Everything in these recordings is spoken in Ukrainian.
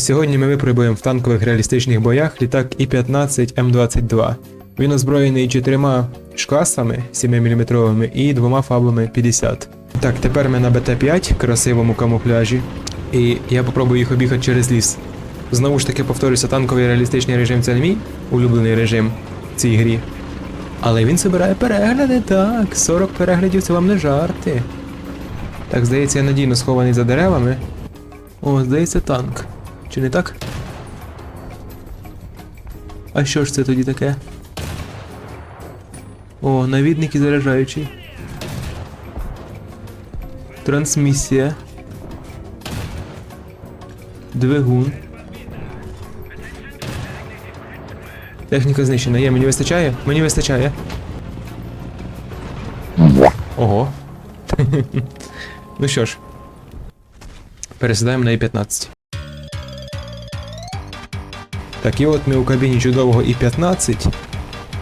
сьогодні ми випробуємо в танкових реалістичних боях літак І-15 М22. Він озброєний чотирма шкасами 7-мм і двома фаблами 50. Так, тепер ми на БТ-5 красивому камуфляжі. І я попробую їх об'їхати через ліс. Знову ж таки повторюся, танковий реалістичний режим це не мій улюблений режим в цій грі. Але він збирає перегляди, так. 40 переглядів це вам не жарти. Так, здається, я надійно схований за деревами. О, здається, танк. Чи не так? А що ж це тоді таке? О, навідник і заряджаючий. Трансмісія. Двигун. Техніка знищена. Є, мені вистачає? Мені вистачає. Ого. ну що ж. Пересідаємо на І-15. Так, і от ми у кабіні чудового І-15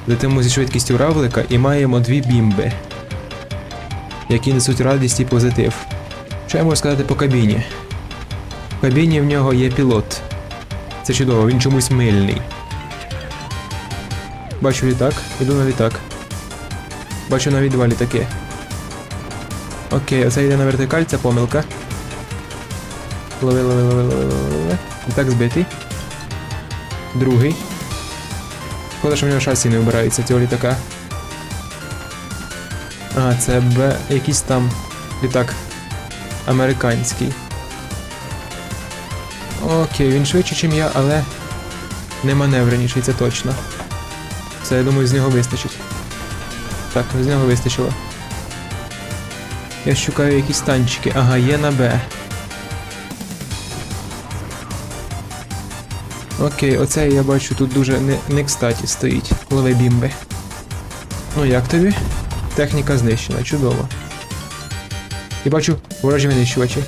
летимо зі швидкістю равлика і маємо дві бімби, які несуть радість і позитив. Що я можу сказати по кабіні? В кабіні в нього є пілот. Це чудово, він чомусь мильний. Бачу літак, іду на літак. Бачу навіть два літаки. Окей, оце йде на вертикаль, це помилка. Лови, лови, лови, лови, лови, лови. Літак збитий. Другий. Шкода, що в нього шасі не вбирається цього літака. А, це Б. якийсь там літак американський. Окей, він швидше, ніж я, але не маневреніший, це точно. Це, я думаю, з нього вистачить. Так, з нього вистачило. Я шукаю якісь танчики. Ага, є на Б. Окей, оце я бачу тут дуже не, не кстаті стоїть. Лови бімби. Ну як тобі? Техніка знищена, чудово. І бачу ворожі винищувачі.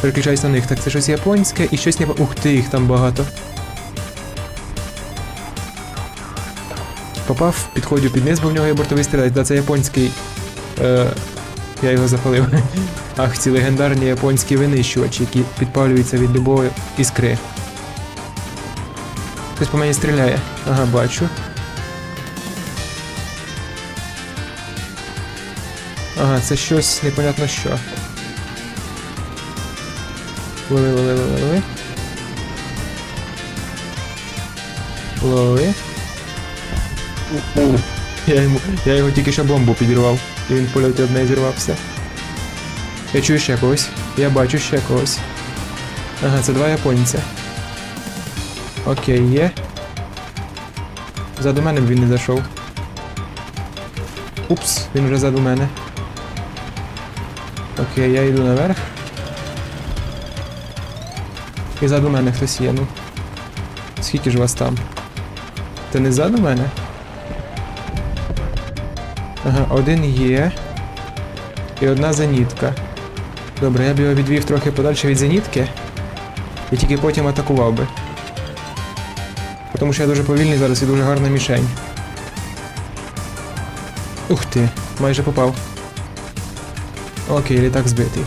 Переключаюсь на них. Так, це щось японське і щось не. Ух ти, їх там багато. Попав, підходжу під низ, бо в нього є бортовий стрілець. Да, це японський. Е, я його запалив. Ах, ці легендарні японські винищувачі, які підпалюються від любої іскри. Хтось по мені стріляє. Ага, бачу. Ага, це щось непонятно що. Лови, лови, лови, лови. Лови. Я, йому, я його тільки що бомбу підірвав, і він польоті одне зірвався. Я чую ще когось. Я бачу ще когось. Ага, це два японця. Окей, є. Заду мене б він не зайшов. Упс, він вже заду мене. Окей, я йду наверх. І ззаду мене хтось є, ну. Скільки ж вас там? Ти не ззаду мене? Ага, один є. І одна зенітка. Добре, я б його відвів трохи подальше від зенітки. І тільки потім атакував би. Тому що я дуже повільний зараз і дуже гарна мішень. Ух ти, майже попав. Окей, літак збитий.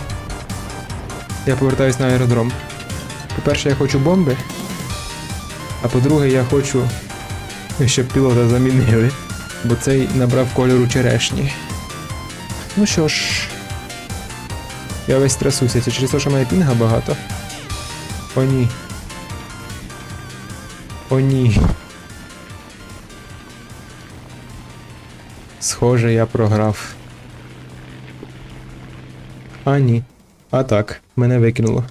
Я повертаюсь на аеродром. По-перше, я хочу бомби. А по-друге, я хочу, щоб пілота замінили. Бо цей набрав кольору черешні. Ну що ж. Я весь трясуся, це через те, що має пінга багато. О ні. О ні. Схоже, я програв. А ні. А так, мене викинуло.